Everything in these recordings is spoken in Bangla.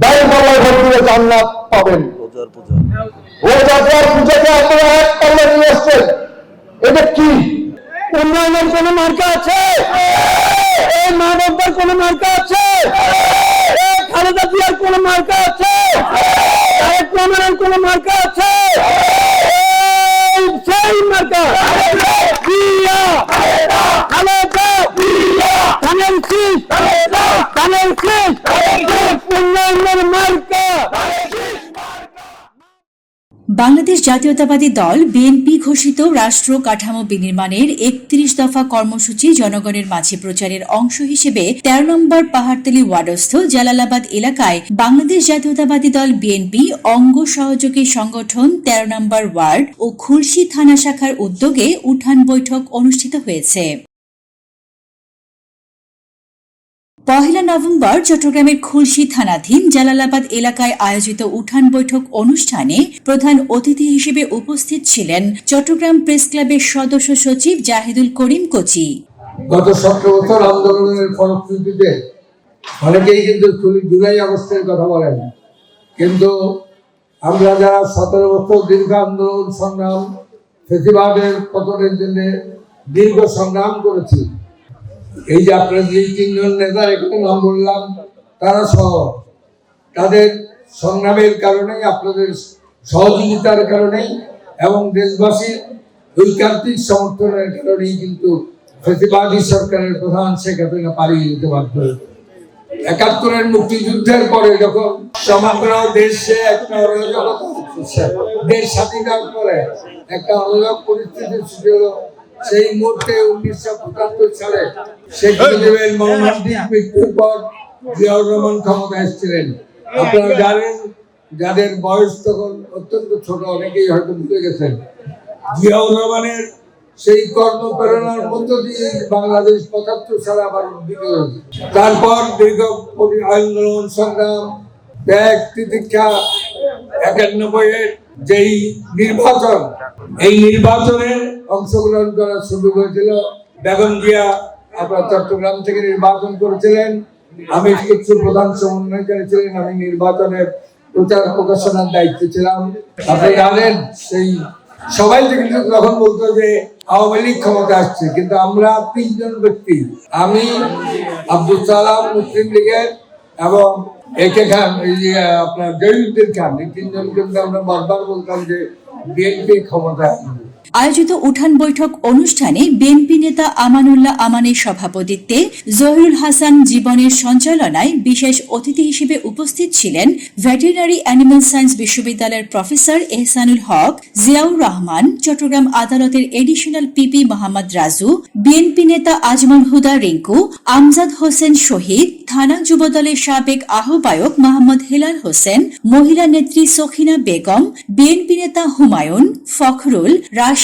দায়ের মামলায় জান্নাত পাবেন। প্রচার প্রচার। রোজা দেওয়ার আপনারা এক পাল্লা নিয়ে আসছেন এটা কি? উন্নয়নের কোন মার্কা আছে? এই কোন মার্কা আছে? খালেদা জিয়ার কোন মার্কা আছে? তারেক রহমানের কোন মার্কা আছে? সেই মার্কা জিয়া খালেদা ধানের শীষ ধানের শীষ উন্নয়নের মার্কা বাংলাদেশ জাতীয়তাবাদী দল বিএনপি ঘোষিত রাষ্ট্র কাঠামো বিনির্মাণের একত্রিশ দফা কর্মসূচি জনগণের মাঝে প্রচারের অংশ হিসেবে তেরো নম্বর পাহাড়তলি ওয়ার্ডস্থ জালালাবাদ এলাকায় বাংলাদেশ জাতীয়তাবাদী দল বিএনপি অঙ্গ সহযোগী সংগঠন তেরো নম্বর ওয়ার্ড ও খুলশি থানা শাখার উদ্যোগে উঠান বৈঠক অনুষ্ঠিত হয়েছে। পহেলা নভেম্বর চট্টগ্রামের খুলশি থানাধীন জালালাবাদ এলাকায় আয়োজিত উঠান বৈঠক অনুষ্ঠানে প্রধান অতিথি হিসেবে উপস্থিত ছিলেন চট্টগ্রাম প্রেস ক্লাবের সদস্য সচিব জাহিদুল করিম কোচি। গত সতেরো বছর আন্দোলনের ফলশ্রুতিতে অনেকেই কিন্তু জুলাই- আগস্টের কথা বলেন। কিন্তু আমরা যারা সতেরো বছর দীর্ঘ আন্দোলন, সংগ্রাম, ফেসিবাদের পতনের জন্য দীর্ঘ সংগ্রাম করেছি এই যে আপনার যে তিনজন নেতা, এখানে নাম বললাম, তারা সহ তাদের সংগ্রামের কারণেই, আপনাদের সহযোগিতার কারণেই এবং দেশবাসীর ঐকান্তিক সমর্থনের কারণেই কিন্তু ফেসিবাদী সরকারের প্রধান শেখ হাসিনা পালিয়ে যেতে বাধ্য। একাত্তরের মুক্তিযুদ্ধের পরে যখন সমগ্র দেশে একটা অরাজকতা, দেশ স্বাধীনতার পরে একটা অরাজক পরিস্থিতি হলো সেই মুহূর্তে উনিশশো পঁচাত্তর সালে শেখ মুজিবের মর্মান্তিক মৃত্যুর পর জিয়াউর রহমান ক্ষমতায় এসেছিলেন। আপনারা জানেন যাদের বয়স তখন অত্যন্ত ছোট অনেকেই হয়তো ভুলে গেছেন। জিয়াউর রহমানের সেই কর্মপ্রেরণার মধ্য দিয়ে বাংলাদেশ পঁচাত্তর সালে আবার উদ্ভিত হয়েছে। তারপর দীর্ঘ আন্দোলন সংগ্রাম ত্যাগ তিতিক্ষা একানব্বই এর যেই নির্বাচন এই নির্বাচনে অংশগ্রহণ করার সুযোগ হয়েছিল। বেগম জিয়া আপনার চট্টগ্রাম থেকে নির্বাচন করেছিলেন। আমি কিছু প্রধান সমন্বয়কারী ছিলেন, আমি নির্বাচনের প্রচার প্রকাশনার দায়িত্বে ছিলাম। আপনি জানেন, সেই সবাই কিন্তু তখন বলতো যে আওয়ামী লীগ ক্ষমতা আসছে, কিন্তু আমরা তিনজন ব্যক্তি। আমি, আব্দুল সালাম, মুসলিম লীগের এবং একে খান, এই যে আপনার জহিরুদ্দিন খান, এই তিনজন কিন্তু আমরা বারবার বলতাম যে বিএনপি ক্ষমতা আসবে। আয়োজিত উঠান বৈঠক অনুষ্ঠানে বিএনপি নেতা আমানুল্লাহ আমানের সভাপতিত্বে জহিরুল হাসান জীবনের সঞ্চালনায় বিশেষ অতিথি হিসেবে উপস্থিত ছিলেন ভেটেরিনারি অ্যানিমাল সায়েন্স বিশ্ববিদ্যালয়ের প্রফেসর এহসানুল হক, জিয়াউর রহমান, চট্টগ্রাম আদালতের additional PP Mohammad Raju, BNP নেতা আজমল হুদা রিঙ্কু, আমজাদ হোসেন শহীদ, থানা যুবদলের সাবেক আহ্বায়ক মোহাম্মদ হেলাল হোসেন, মহিলা নেত্রী সখিনা বেগম, বিএনপি নেতা হুমায়ুন, ফখরুল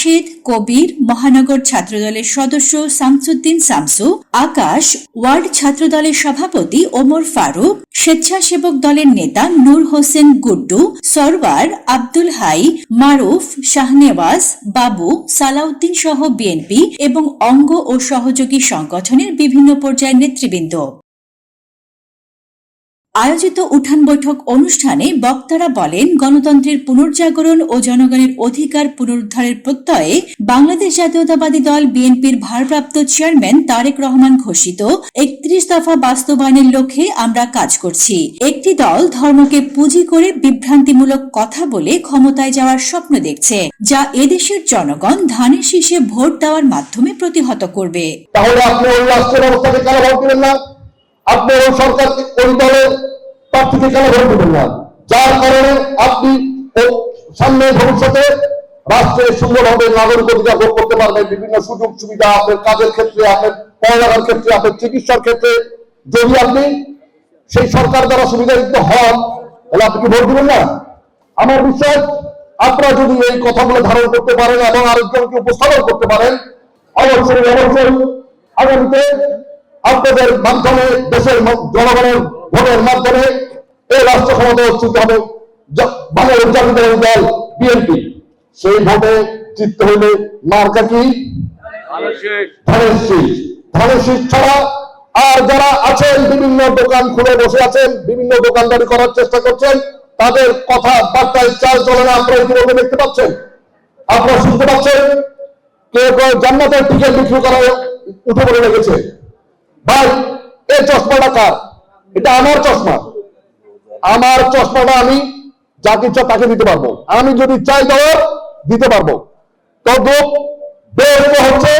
রাশেদ কবির, মহানগর ছাত্রদলের সদস্য শামসুদ্দিন শামসু, আকাশ, ওয়ার্ড ছাত্রদলের সভাপতি ওমর ফারুক, স্বেচ্ছাসেবক দলের নেতা নূর হোসেন গুড্ডু, সরওয়ার আব্দুল হাই, মারুফ, শাহনেওয়াজ, বাবু, সালাউদ্দিন সহ বিএনপি এবং অঙ্গ ও সহযোগী সংগঠনের বিভিন্ন পর্যায়ের নেতৃবৃন্দ। আয়োজিত উঠান বৈঠক অনুষ্ঠানে বক্তারা বলেন, গণতন্ত্রের পুনর্জাগরণ ও জনগণের অধিকার পুনরুদ্ধারের প্রত্যয়ে বাংলাদেশ জাতীয়তাবাদী দল বিএনপির ভারপ্রাপ্ত চেয়ারম্যান তারেক রহমান ঘোষিত, একত্রিশ দফা বাস্তবায়নের লক্ষ্যে আমরা কাজ করছি। একটি দল ধর্মকে পুঁজি করে বিভ্রান্তিমূলক কথা বলে ক্ষমতায় যাওয়ার স্বপ্ন দেখছে, যা এদেশের জনগণ ধানের শীষে ভোট দেওয়ার মাধ্যমে প্রতিহত করবে। তাহলে আপনি ওই সরকার ওই দলের প্রার্থীকে কেন ভোট দিবেন না। যার কারণে আপনি সামনে ভবিষ্যতে রাষ্ট্রের সুন্দরভাবে নাগরিক অধিকার ভোগ করতে পারবেন, বিভিন্ন সুযোগ সুবিধা আপনার কাজের ক্ষেত্রে, আপনার পড়ালেখার ক্ষেত্রে, আপনার চিকিৎসার ক্ষেত্রে। যদি আপনি সেই সরকার দ্বারা সুবিধাযুক্ত হন, তাহলে আপনি কি ভোট দেবেন না? আমার বিশ্বাস, আপনারা যদি এই কথাগুলো ধারণ করতে পারেন এবং আরেকজনকে উপস্থাপন করতে পারেন, অবশ্যই অবশ্যই। আগামীতে আপনাদের মাধ্যমে দেশের জনগণের ভোটের মাধ্যমে এই রাষ্ট্র ক্ষমতা অর্জিত হবে। বাংলাদেশ জাতীয় দল, বিএনপি। সেই ভোটে জিততে হলে মার্কা কি? ছাড়া আর যারা আছেন, বিভিন্ন দোকান খুলে বসে আছেন, বিভিন্ন দোকানদারি করার চেষ্টা করছেন, তাদের কথা বার্তায় চাল চলে না, আপনারা ইতিমধ্যে দেখতে পাচ্ছেন। আপনারা শুনতে পাচ্ছেন? কেউ কেউ জান্নাতের টিকিট বিক্রি করা উঠে পড়ে লেগেছে। ভাই এই চশমাটা কার? এটা আমার চশমা। আমার চশমাটা আমি যাকে ইচ্ছা তাকে দিতে পারব। আমি যদি চাই দেওয়ার দিতে পারব। তবে বের হচ্ছে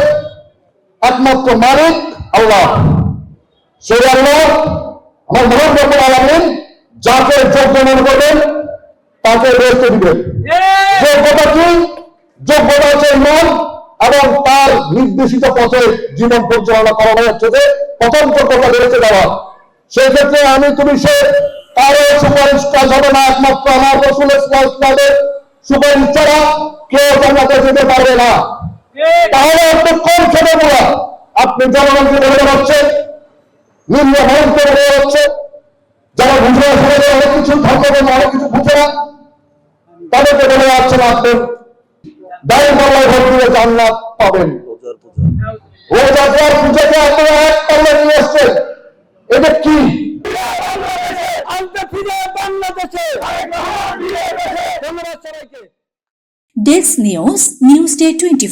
একমাত্র মালিক আল্লাহ। সেই আল্লাহ, আমার মহান আলামিন যাকে যোগ্য মনে করবেন, তাকে রেস্ট দিবেন যোগ্যতা কি যোগ্যতা হচ্ছে ইমান এবং তার নির্দেশিত পথে জীবন পরিচালনা করানো হচ্ছে যে যোগ্যতা বেড়েছে দেওয়া সেই ক্ষেত্রে আমি তুমি সে কারও সুপারিশ হবে না, একমাত্র আমার সুপারিশ ছাড়া কেউ জান্নাতে যেতে পারবে না। তাহলে আপনি কোন আপনি নিম্ন করে হচ্ছে যারা বুঝে আসলে অনেক কিছু ধর্ম অনেক কিছু বুঝে না, তাদেরকে বলে যাচ্ছে না আপনি। দায়ী পাল্লায় ভোট দিয়ে জান্নাত পাবেন। ও যাত্রার পূজাকে আপনারা এক পাল্লা নিয়ে আসছেন। এটা কি? ফিরে desk news news day twenty